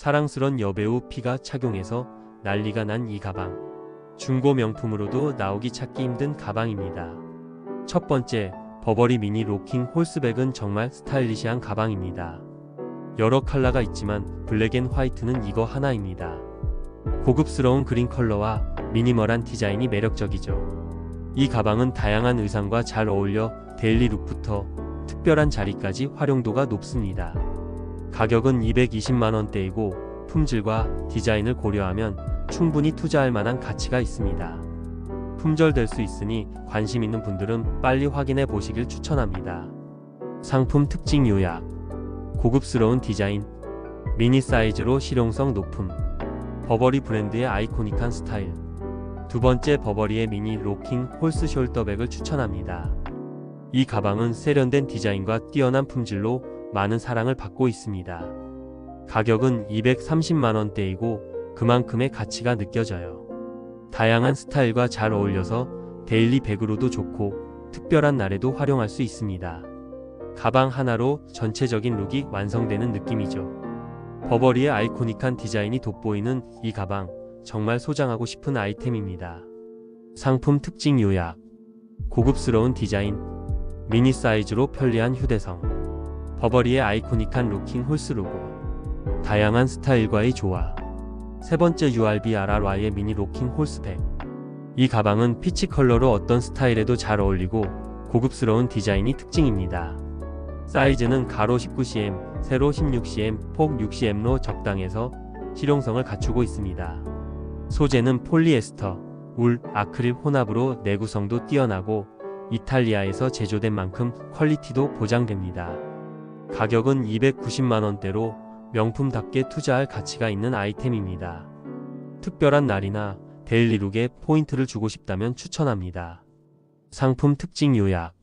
사랑스런 여배우 피가 착용해서 난리가 난 이 가방. 중고 명품으로도 나오기 찾기 힘든 가방입니다. 첫 번째, 버버리 미니 로킹 홀스백은 정말 스타일리시한 가방입니다. 여러 컬러가 있지만 블랙 앤 화이트는 이거 하나입니다. 고급스러운 그린 컬러와 미니멀한 디자인이 매력적이죠. 이 가방은 다양한 의상과 잘 어울려 데일리 룩부터 특별한 자리까지 활용도가 높습니다. 가격은 220만원대이고 품질과 디자인을 고려하면 충분히 투자할 만한 가치가 있습니다. 품절될 수 있으니 관심 있는 분들은 빨리 확인해 보시길 추천합니다. 상품 특징 요약 고급스러운 디자인 미니 사이즈로 실용성 높음 버버리 브랜드의 아이코닉한 스타일 두 번째 버버리의 미니 로킹 홀스 숄더백을 추천합니다. 이 가방은 세련된 디자인과 뛰어난 품질로 많은 사랑을 받고 있습니다. 가격은 230만원대이고 그만큼의 가치가 느껴져요. 다양한 스타일과 잘 어울려서 데일리 백으로도 좋고 특별한 날에도 활용할 수 있습니다. 가방 하나로 전체적인 룩이 완성되는 느낌이죠. 버버리의 아이코닉한 디자인이 돋보이는 이 가방 정말 소장하고 싶은 아이템입니다. 상품 특징 요약 고급스러운 디자인 미니 사이즈로 편리한 휴대성 버버리의 아이코닉한 로킹 홀스 로고 다양한 스타일과의 조화 세 번째 URB RRY의 미니 로킹 홀스백 이 가방은 피치 컬러로 어떤 스타일에도 잘 어울리고 고급스러운 디자인이 특징입니다. 사이즈는 가로 19cm, 세로 16cm, 폭 6cm로 적당해서 실용성을 갖추고 있습니다. 소재는 폴리에스터, 울, 아크릴 혼합으로 내구성도 뛰어나고 이탈리아에서 제조된 만큼 퀄리티도 보장됩니다. 가격은 290만원대로 명품답게 투자할 가치가 있는 아이템입니다. 특별한 날이나 데일리룩에 포인트를 주고 싶다면 추천합니다. 상품 특징 요약.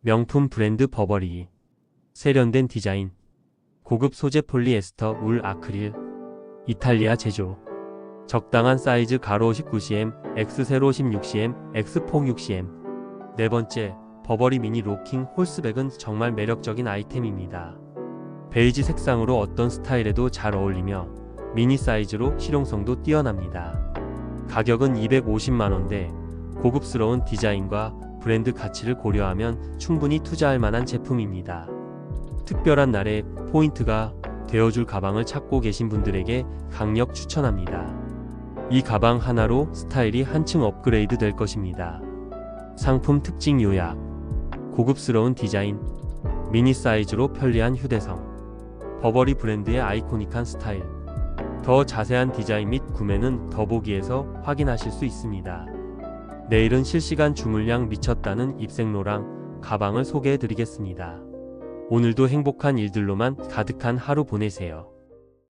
명품 브랜드 버버리. 세련된 디자인. 고급 소재 폴리에스터 울 아크릴. 이탈리아 제조. 적당한 사이즈 가로 19cm, X 세로 16cm, X 폭 6cm 네 번째 버버리 미니 로킹 홀스백은 정말 매력적인 아이템입니다. 베이지 색상으로 어떤 스타일에도 잘 어울리며 미니 사이즈로 실용성도 뛰어납니다. 가격은 250만원대 고급스러운 디자인과 브랜드 가치를 고려하면 충분히 투자할 만한 제품입니다. 특별한 날에 포인트가 되어줄 가방을 찾고 계신 분들에게 강력 추천합니다. 이 가방 하나로 스타일이 한층 업그레이드 될 것입니다. 상품 특징 요약 고급스러운 디자인 미니 사이즈로 편리한 휴대성 버버리 브랜드의 아이코닉한 스타일 더 자세한 디자인 및 구매는 더보기에서 확인하실 수 있습니다. 내일은 실시간 주물량 미쳤다는 입생로랑 가방을 소개해 드리겠습니다. 오늘도 행복한 일들로만 가득한 하루 보내세요.